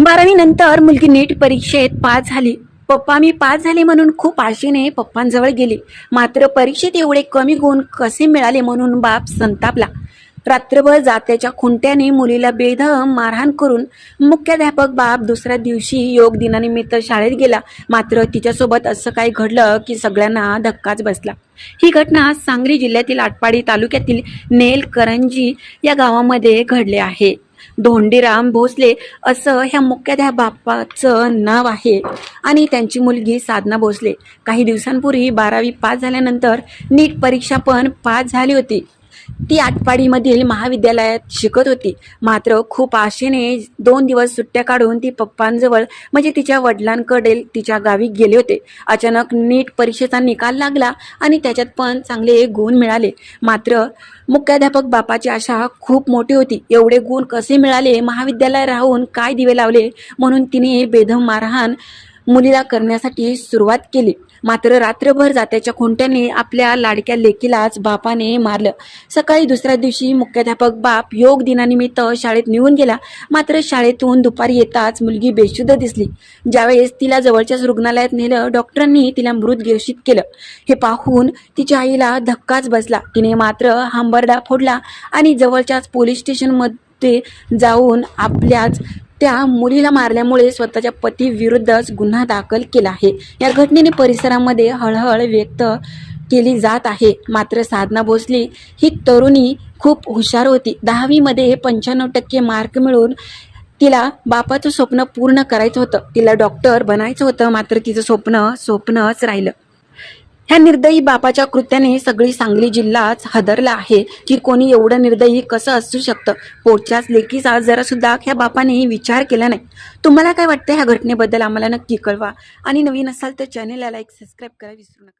बारावी नंतर मुलगी नीट परीक्षेत पास झाली. पप्पा मी पास झाले म्हणून खूप आशेने पप्पांजवळ गेली. मात्र परीक्षेत एवढे कमी गुण कसे मिळाले म्हणून बाप संतापला. रात्रभर जात्याच्या खुंट्याने मुलीला बेधम मारहाण करून मुख्याध्यापक बाप दुसऱ्या दिवशी योग दिनानिमित्त शाळेत गेला. मात्र तिच्यासोबत असं काही घडलं की सगळ्यांना धक्काच बसला. ही घटना सांगली जिल्ह्यातील आटपाडी तालुक्यातील नेलकरंजी या गावामध्ये घडले आहे. धोंडीराम भोसले असं ह्या मुख्याध्यापकाचं नाव आहे. आणि त्यांची मुलगी साधना भोसले. काही दिवसांपूर्वी बारावी पास झाल्यानंतर नीट परीक्षा पण पास झाली होती. ती आटपाडीमधील महाविद्यालयात शिकत होती. मात्र खूप आशेने दोन दिवस सुट्ट्या काढून ती पप्पांजवळ म्हणजे तिच्या वडिलांकडे तिच्या गावी गेले होते. अचानक नीट परीक्षेचा निकाल लागला आणि त्याच्यात पण चांगले गुण मिळाले. मात्र मुख्याध्यापक बापाची आशा खूप मोठी होती. एवढे गुण कसे मिळाले? महाविद्यालय राहून काय दिवे लावले? म्हणून तिने बेदम मारहाण मुलीला करण्यासाठी सुरुवात केली. मात्र रात्रभर जात्याच्या खुंट्याने आपल्या लाडक्या लेकीलाच बापाने मारलं. सकाळी दुसऱ्या दिवशी मुख्याध्यापक बाप योग दिनानिमित्त शाळेत निघून गेला. मात्र शाळेतून दुपारी येताच मुलगी बेशुद्ध दिसली. ज्यावेळेस तिला जवळच्याच रुग्णालयात नेलं डॉक्टरांनी तिला मृत घोषित केलं. हे पाहून तिच्या आईला धक्काच बसला. तिने मात्र हांबरडा फोडला आणि जवळच्याच पोलीस स्टेशनमध्ये जाऊन आपल्याच त्या मुलीला मारल्यामुळे स्वतःच्या पतीविरुद्धच गुन्हा दाखल केला आहे. या घटनेने परिसरामध्ये हळहळ व्यक्त केली जात आहे. मात्र साधना भोसले ही तरुणी खूप हुशार होती. दहावीमध्ये पंच्याण्णव टक्के मार्क मिळून तिला बापाचं स्वप्न पूर्ण करायचं होतं. तिला डॉक्टर बनायचं होतं मात्र तिचं स्वप्न स्वप्नच राहिलं. ह्या निर्दयी बापाच्या कृत्याने सगळी सांगली जिल्हाच हदरला आहे की कोणी एवढं निर्दयी कसं असू शकतं? पोटच्याच लेकीचा जरा सुद्धा ह्या बापाने विचार केला नाही. तुम्हाला काय वाटतं ह्या घटनेबद्दल आम्हाला नक्की कळवा. आणि नवीन असाल तर चॅनेलला लाईक सबस्क्राईब करा विसरू नका.